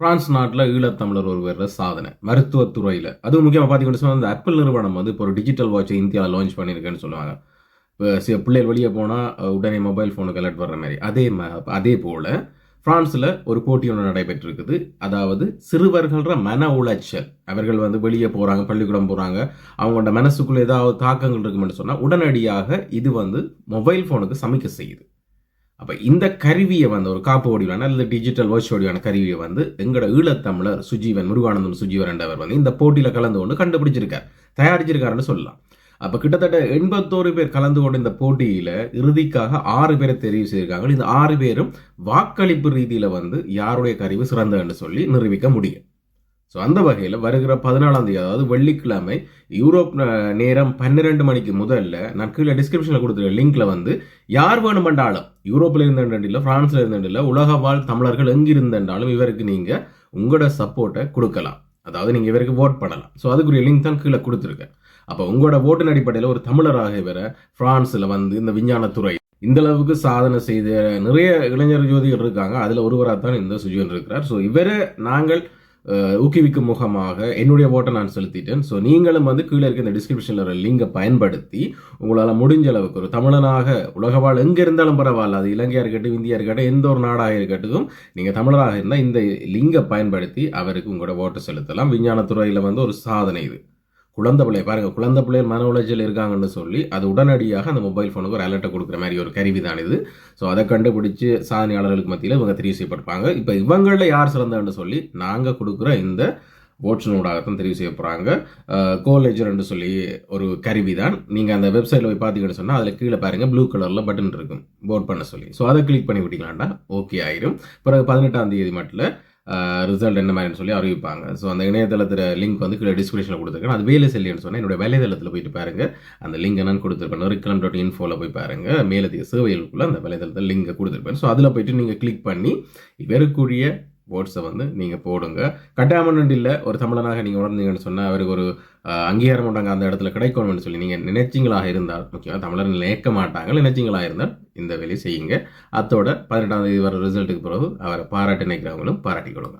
France நாட்டில் ஈழத்தமிழர் ஒருவர் சாதனை மருத்துவத்துறையில் அதுவும் முக்கியமாக பார்த்தீங்கன்னு சொன்னால் அந்த ஆப்பிள் நிறுவனம் வந்து இப்போ ஒரு டிஜிட்டல் வாட்சை இந்தியாவில் லான்ச் பண்ணியிருக்கேன்னு சொல்லுவாங்க. இப்போ சில பிள்ளைகள் வெளியே போனால் உடனே மொபைல் ஃபோனுக்கு அலர்ட் வர்ற மாதிரி. அதே ம அதே போல் ஃப்ரான்ஸில் ஒரு போட்டி ஒன்று நடைபெற்றிருக்குது. அதாவது சிறுவர்கள்ற மன உளைச்சல். அவர்கள் வந்து வெளியே போகிறாங்க பள்ளிக்கூடம் போகிறாங்க அவங்களோட மனசுக்குள்ளே ஏதாவது தாக்கங்கள் இருக்குமென்னு சொன்னால் உடனடியாக இது வந்து மொபைல் ஃபோனுக்கு சமைக்க செய்யுது. அப்போ இந்த கருவியை வந்து ஒரு காப்பு வடிவான அல்லது டிஜிட்டல் வாட்ச் வடிவான கருவியை வந்து எங்களோட ஈழத்தமிழர் சுஜீவன் முருகானந்தம் சுஜீவன் என்றவர் வந்து இந்த போட்டியில் கலந்து கொண்டு கண்டுபிடிச்சிருக்கார். தயாரிச்சிருக்காருன்னு சொல்லலாம். அப்போ கிட்டத்தட்ட எண்பத்தோரு பேர் கலந்து கொண்ட இந்த போட்டியில் இறுதிக்காக ஆறு பேரை தெரிவு செய்திருக்காங்க. இந்த ஆறு பேரும் வாக்களிப்பு ரீதியில் வந்து யாருடைய கருவி சிறந்ததுன்னு சொல்லி நிரூபிக்க முடியும். ஸோ அந்த வகையில் வருகிற பதினாலாம் தேதி அதாவது வெள்ளிக்கிழமை யூரோப் நேரம் பன்னிரெண்டு மணிக்கு முதல்ல நான் கீழே டிஸ்கிரிப்ஷனில் கொடுத்துருக்க லிங்க்ல வந்து யார் வேணுமென்றாலும் யூரோப்பில் இருந்தேன் இல்லை ஃப்ரான்ஸில் இருந்தேன் இல்லை உலக வாழ் தமிழர்கள் எங்கிருந்தாலும் இவருக்கு நீங்கள் உங்களோட சப்போர்ட்டை கொடுக்கலாம். அதாவது நீங்கள் இவருக்கு ஓட் பண்ணலாம். ஸோ அதுக்குரிய லிங்க் தான் கீழே கொடுத்துருக்கேன். அப்போ உங்களோட ஓட்டின் அடிப்படையில் ஒரு தமிழராக இவரை ஃப்ரான்ஸில் வந்து இந்த விஞ்ஞானத்துறை இந்த அளவுக்கு சாதனை செய்த நிறைய இளைஞர் ஜோதிகள் இருக்காங்க. அதில் ஒருவராக தான் இந்த சுஜீவன் இருக்கிறார். ஸோ இவரை நாங்கள் ஊக்குவிக்கும் முகமாக என்னுடைய ஓட்டை நான் செலுத்திட்டேன். ஸோ நீங்களும் வந்து கீழே இருக்க இந்த டிஸ்கிரிப்ஷனில் ஒரு லிங்கை பயன்படுத்தி உங்களால் முடிஞ்ச அளவுக்கு ஒரு தமிழனாக உலகவாழ் எங்கே இருந்தாலும் பரவாயில்ல. அது இலங்கையாக இருக்கட்டும் இந்தியா இருக்கட்டும் எந்த ஒரு நாடாக இருக்கட்டும் நீங்கள் தமிழராக இருந்தால் இந்த லிங்கை பயன்படுத்தி அவருக்கு உங்களோட ஓட்டை செலுத்தலாம். விஞ்ஞானத்துறையில் வந்து ஒரு சாதனை இது. குழந்தை பிள்ளை பாருங்கள் குழந்தை பிள்ளைகள் மன உளைச்சல் இருக்காங்கன்னு சொல்லி அது உடனடியாக அந்த மொபைல் ஃபோனுக்கு ஒரு அலர்ட்டை கொடுக்குற மாதிரி ஒரு கருவி தான் இது. ஸோ அதை கண்டுபிடிச்சி சாதனையாளர்களுக்கு மத்தியில் இவங்க தெரிவு செய்யப்பட்டிருப்பாங்க இப்போ இவங்களில் யார் சிறந்தன்னு சொல்லி நாங்கள் கொடுக்குற இந்த ஓட்ஸனூடாகத்தான் தெரிவு செய்ய போகிறாங்க கோலேஜர்னு சொல்லி ஒரு கருவி தான். நீங்கள் அந்த வெப்சைட்டில் போய் பார்த்தீங்கன்னு சொன்னால் அதில் கீழே பாருங்கள் ப்ளூ கலரில் பட்டன் இருக்கும். போட் பண்ண சொல்லி. ஸோ அதை கிளிக் பண்ணி விட்டீங்களாண்டா ஓகே ஆயிரும். பிறகு பதினெட்டாம் தேதி மட்டும் ரிசல்ட் என்ன மாதிரின்னு சொல்லி அறிவிப்பாங்க. ஸோ அந்த இணையதளத்தில் லிங்க் வந்து கீழே டிஸ்கிரிப்ஷனில் கொடுத்துருக்கேன். அது வேலை செல்லின்னு சொன்னால் என்னுடைய வலைதளத்தில் போயிட்டு பாருங்க. அந்த லிங்க் நான் கொடுத்துருப்பேன். நெருக்கலாம் டாட் இன்ஃபோவில் போய் பாருங்கள் மேலதிக சேவைகளுக்குள்ளே அந்த வலைதளத்தில் லிங்கை கொடுத்துருப்பேன். ஸோ அதில் போயிட்டு நீங்கள் கிளிக் பண்ணி வெறுக்குரிய ஓட்ஸை வந்து நீங்கள் போடுங்க. கட்டாமன்னு இல்லை ஒரு தமிழனாக நீங்கள் உணர்ந்தீங்கன்னு சொன்னால் அவருக்கு ஒரு அங்கீகாரம் உண்டாங்க. அந்த இடத்துல கிடைக்கணும்னு சொல்லி நீங்கள் நினைச்சிங்களாக இருந்தால் முக்கியமாக தமிழர் நினைக்க மாட்டாங்க. நினைச்சிங்களாக இருந்தால் இந்த வேலையை செய்யுங்க. அத்தோட பதினெட்டாம் தேதி வர ரிசல்ட்டுக்கு பிறகு அவரை பாராட்டி நினைக்கிறவங்களும் பாராட்டி கொடுங்க